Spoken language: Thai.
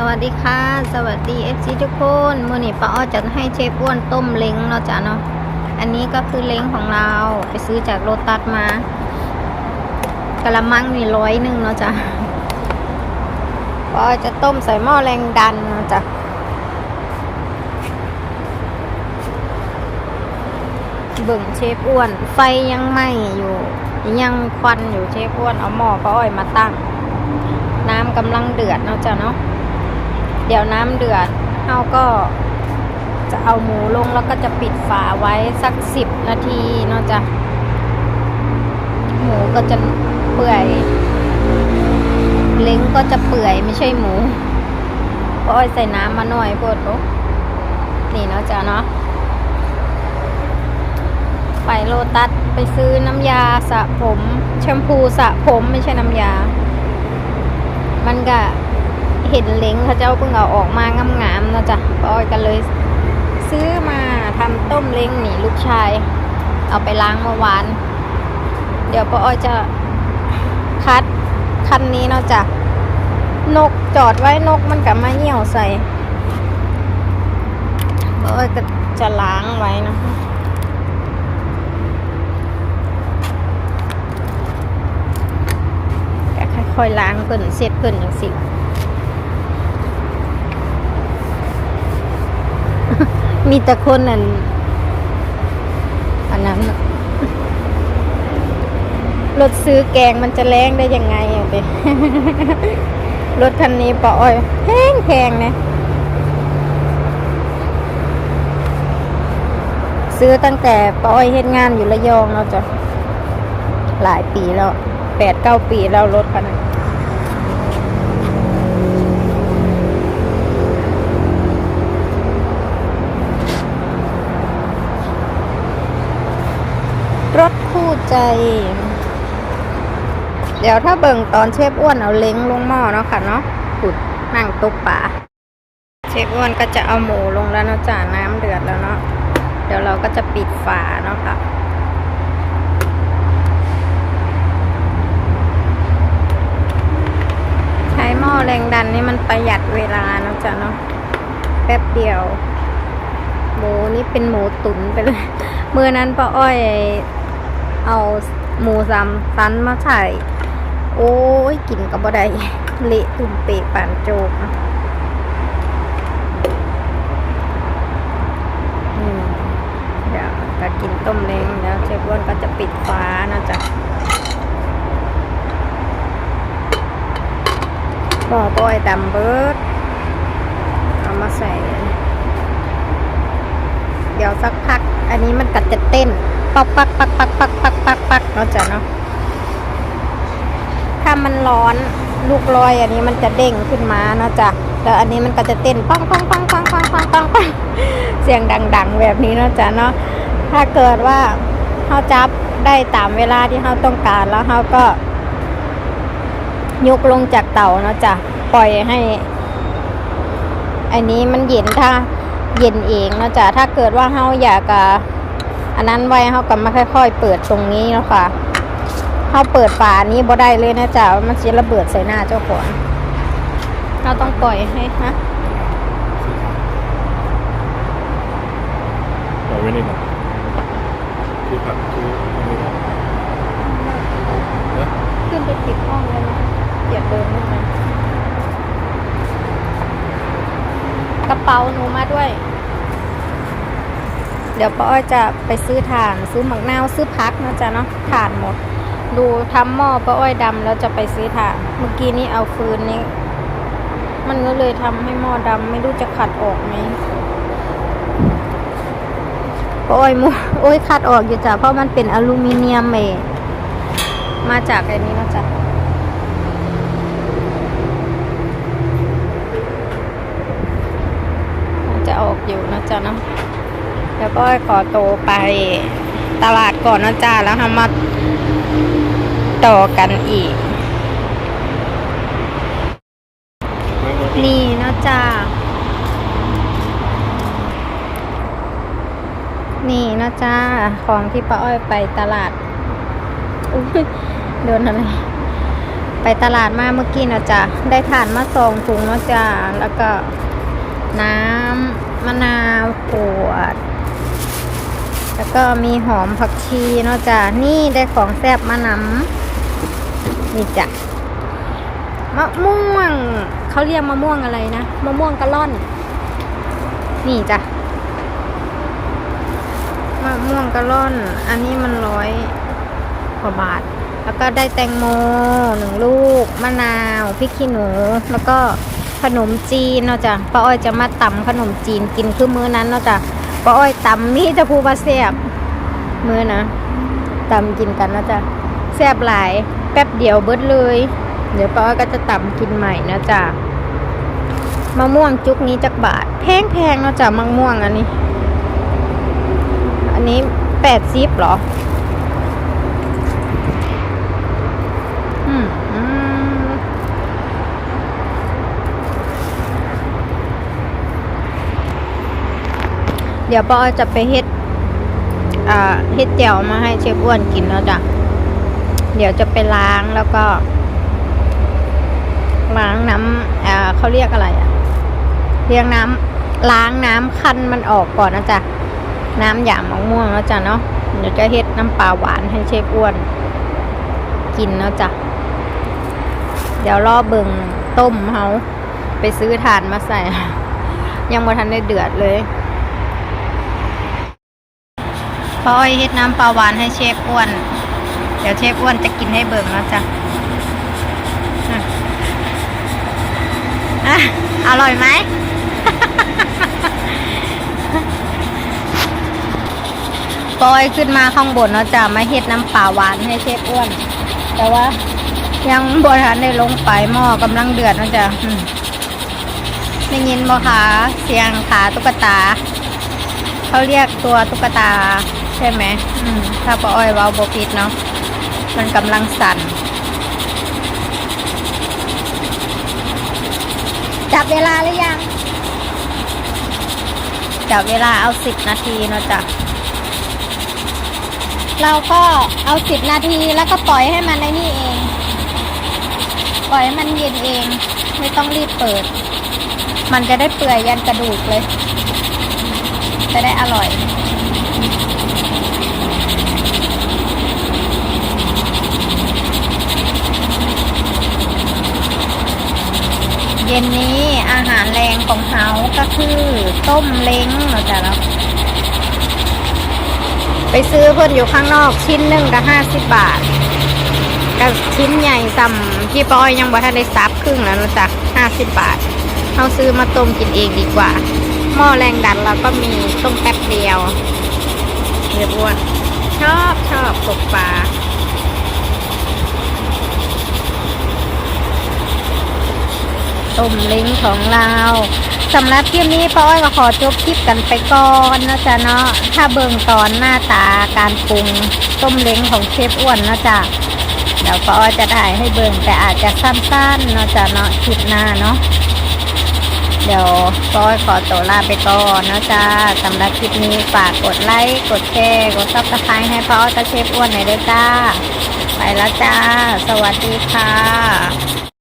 สวัสดีค่ะ สวัสดีเอฟซีทุกคนมือนี้ป้าอ้อจะให้เชฟอ้วนต้มเล้งเนาะจ้ะเนาะอันนี้ก็คือเล้งของเราไปซื้อจากโรตัสมากะละมังนี่ร้อยหนึ่งเนาะจ้ะป้าอ้อจะต้มใส่หม้อแรงดันเนาะจ้ะเบิ่งเชฟอ้วน ไฟยังไหม้อยู่ ยังควันอยู่เชฟอ้วนเอาหม้อป้าอ้อยมาตั้งน้ำกำลังเดือดเนาะจ้ะเนาะ เดี๋ยวน้ำเดือดเราก็จะเอาหมูลงแล้วก็จะปิดฝาไว้สักสิบนาทีเนาะจ้ะหมูก็จะเปื่อย เล้งก็จะเปื่อยไม่ใช่หมูเพราะอ้อยใส่น้ำมาหน่อยโพดโอ้นี่เนาะจ้ะเนาะไปโลตัสไปซื้อน้ำยาสระผม แชมพูสระผมไม่ใช่น้ำยา มันก็ เห็นเล้งเขาเจ้าเพิ่งเอาออกมางามๆเนาะจ้ะปออยก็เลย ซื้อมาทำต้มเล้งหนีลูกชาย เอาไปล้างเมื่อวาน เดี๋ยวปออยจะคัดคันนี้เนาะจ้ะนกจอดไว้นกมันกลับมาเหี่ยวใส่ปออยก็จะล้างไว้นะก็ค่อยๆล้างเพิ่นเสร็จเพิ่นอย่างสิ มีแต่คนนั่นอันนั้นน่ะรถซื้อแกงมันจะแรงได้ยังไงอะเด็รถคันนี้ปะอ้อยแพงแพงนะซื้อตั้งแต่ปะอ้อยเฮ็ดงานอยู่ระยองเราจะหลายปีแล้วแปดเก้าปีแล้วรถคันนั้ ใจ เดี๋ยวถ้าเบิ่งตอนเชฟอ้วนเอาเล้งลงหม้อเนาะค่ะเนาะขุดนั่งตกป่าเชฟอ้วนก็จะเอาหมูลงแล้วเนาะจ้าน้ำเดือดแล้วเนาะเดี๋ยวเราก็จะปิดฝาเนาะค่ะใช้หม้อแรงดันนี่มันประหยัดเวลาเนาะจ้ะเนาะแป๊บเดียวหมูนี่เป็นหมูตุ๋นไปเลยเมื่อนั้นป้าอ้อย เอาหมูสามชั้นมาใส่โอ้ยกินกับบ่ได้เละตุ่มเปะปานโจกเดี๋ยวก็กินต้มเล้งแล้วเชฟอ้วนก็จะปิดฟ้านะจ๊ะหม้อป้อยดำเบิร์ดเอามาใส่ เดี๋ยวสักพัก อันนี้มันกัดจะเต้น ปักปักปักปักปักปักปักปักเนาะจ้ะเนาะถ้ามันร้อนลูกลอยอันนี้มันจะเด้งขึ้นมาเนาะจ้ะแล้วอันนี้มันก็จะเต้นปังปังปังปังปังปังปังปังเสียงดัง ๆ แบบนี้เนาะจ้ะเนาะถ้าเกิดว่าเขาจับได้ตามเวลาที่เขาต้องการแล้วเขาก็ ยกลงจากเตาเนาะจ้ะปล่อยให้ อันนี้มันเย็นถ้าเย็นเองเนาะจ้ะถ้าเกิดว่าเขาอยาก อันนั้นไว้เขาก็มาค่อย ๆ เปิดตรงนี้เนาะค่ะเขาเปิดฝานี้บ่ได้เลยนะจ๊ะมันจะระเบิดใส่หน้าเจ้าของเราต้องปล่อยให้ฮะเอาไว้นี่หน่อยที่ผักที่ตรงนี้นะนะขึ้นไปติดห้องเลยนะอย่าเดินขึ้นไปกระเป๋าหนูมาด้วย เดี๋ยวป้าอ้อยจะไปซื้อถ่าน ซื้อหมักนาวซื้อพักนะจ๊ะเนาะถ่านหมด ดูทำหม้อป้าอ้อยดำแล้วจะไปซื้อถ่าน เมื่อกี้นี้เอาฟืนนี้ มันก็เลยทำให้หม้อดำไม่รู้จะขัดออกไหมป้าอ้อยมูโอ้ยขัดออกอยู่จ้ะเพราะมันเป็นอลูมิเนียมเองมาจากไอ้นี้นะจ๊ะจะออกอยู่นะจ๊ะเนาะ แล้วก็ขอโตไปตลาดก่อนนะจ๊ะแล้วทำมาต่อกันอีก นี่นะจ๊ะนี่นะจ๊ะของที่ป้าอ้อยไปตลาดโดนอะไร ไปตลาดมาเมื่อกี้นะจ๊ะได้ถ่านมาสองถุงนะจ๊ะแล้วก็น้ำมะนาวขวด แล้วก็มีหอมผักชีเนาะจ๊ะนี่ได้ของแซ่บมานำนี่จ้ะมะม่วงเขาเรียกมะม่วงอะไรนะมะม่วงกะล่อน นี่จ้ะมะม่วงกะล่อน อันนี้มันร้อยกว่าบาท แล้วก็ได้แตงโมหนึ่งลูกมะนาวพริกขี้หนู แล้วก็ขนมจีนเนาะจ้ะป้าอ้อยจะมาตำขนมจีนกินคือมื้อนั้นเนาะจ้ะ ป้าอ้อยตำมีจะพูบาแซ่บมือนะตำกินกันนะจ๊ะแซ่บหลายแป๊บเดียวเบิดเลย เดี๋ยวป้าอ้อยก็จะตำกินใหม่นะจ๊ะมะม่วงจุกนี้จักบาท แพงแพงนะจ๊ะมะม่วงอันนี้ อันนี้แปดซิบหรอ เดี๋ยวปอจะไปเฮ็ดอ่าเฮ็ดแจ่วมาให้เชฟอ้วนกินแล้วจ้ะเดี๋ยวจะไปล้างแล้วก็ล้างน้ำอ่าเขาเรียกอะไรอะเรียงน้ำล้างน้ำคั้นมันออกก่อนนะจ๊ะน้ำหยามมะม่วงแล้วจ้ะเนาะเดี๋ยวจะเฮ็ดน้ำปลาหวานให้เชฟอ้วน กินแล้วจ้ะเดี๋ยวรอเบิงต้มเฮาไปซื้อถ่านมาใส่ ยังบ่ทันได้เดือดเลย พออ้อยเฮ็ดน้ำปลาหวานให้เชฟอ้วน เดี๋ยวเชฟอ้วนจะกินให้เบิ่งแล้วจ้ะอะอร่อยไหมปอยขึ้นมาข้างบนเนาะจ้ะมาเฮ็ดน้ำปลาหวานให้เชฟอ้วน แต่ว่ายังบทันได้ลงไปหม้อกำลังเดือดเนาะจ้ะอืมได้ยินบ่คะเสียงขาตุ๊กตา เขาเรียกตัวตุ๊กตา ใช่ไหมอืมถ้าปออ้อยเว้าบ่ผิดเนาะมันกำลังสั่น จับเวลาหรือยัง จับเวลาเอาสิบนาทีเนาะจ้ะเราก็เอาสิบนาทีแล้วก็ปล่อยให้มันในนี่เอง ปล่อยให้มันเย็นเอง ไม่ต้องรีบเปิด มันจะได้เปื่อยยันกระดูกเลย จะได้อร่อย เย็นนี้ อาหารแรงของเขาก็คือต้มเล้งเราจะแล้วไปซื้อเพิ่นอยู่ข้างนอกชิ้นหนึ่งก็ห้าสิบบาทกับชิ้นใหญ่ซ้ำที่ปอยยังบ่ทันได้ซับครึ่งแล้วนะจ๊ะห้าสิบบาทเราซื้อมาต้มกินเองดีกว่า หม้อแรงดันเราก็มีต้มแป๊บเดียวเรียบอ้วนชอบชอบตกปลา ต้มเล้งของเราสำหรับคลิปนี้ป้าอ้อยก็ขอจบคลิปกันไปก่อนนะจ๊ะเนาะถ้าเบิ่งตอนหน้าตาการปรุงต้มเล้งของเชฟอ้วนนะจ๊ะเดี๋ยวป้าอ้อยจะถ่ายให้เบิ่งแต่อาจจะสั้นๆเนาะจ๊ะเนาะคลิปหน้าเนาะเดี๋ยวป้าอ้อยขอตัวลาไปก่อนนะจ๊ะสำหรับคลิปนี้ฝากกดไลค์กดแชร์กดซับสไครต์ให้ป้าอ้อยกับเชฟอ้วนหน่อยด้วยจ้าไปแล้วจ้า สวัสดีค่ะ